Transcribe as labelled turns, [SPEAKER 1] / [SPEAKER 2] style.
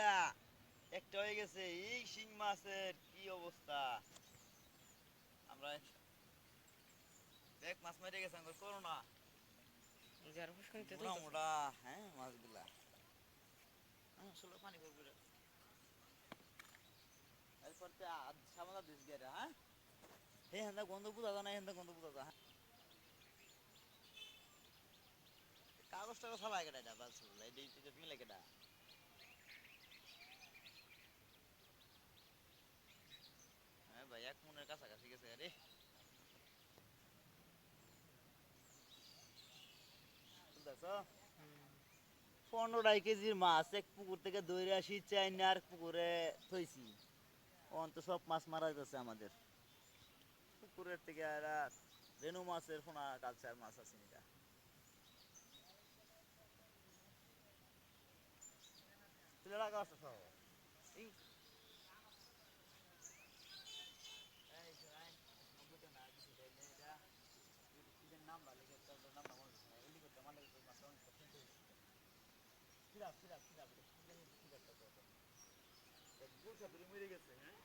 [SPEAKER 1] মিয়া একটা হয়ে গেছে। এই শিং মাছের কি অবস্থা? আমরা দেখ মাছ মেরে গেছে আমরা করো না। মোটা মোটা হ্যাঁ মাছগুলা। ষোলো পানি করব এরপর তে সামলা দিস গিয়ে রে, হ্যাঁ? হে হেন্দা গন্ধ বুঝা যা না হেন্দা গন্ধ বুঝা যা হ্যাঁ? কাগজ টাগজ সবাই কেটে এটা বাস মিলে কেটা হ্যাঁ ভাই এক মনের কাছাকাছি গেছে রে বুঝতেছো পনেরোটাই কেজির মাছ এক পুকুর থেকে দৌড়ে আসি চাইনার পুকুরে থইছি। অন তো সব মাছ মারা যাচ্ছে আমাদের। পুকুরের থেকে এরা রেনু মাছের ফোনা কালচার মাছ আছে এটা। তুলে রাখা। সব সিরাপ, সিরাপ, সিরাপ, এটা কি জানি সিরাপটা কত? এক ধরে মরে গেছে, হ্যাঁ?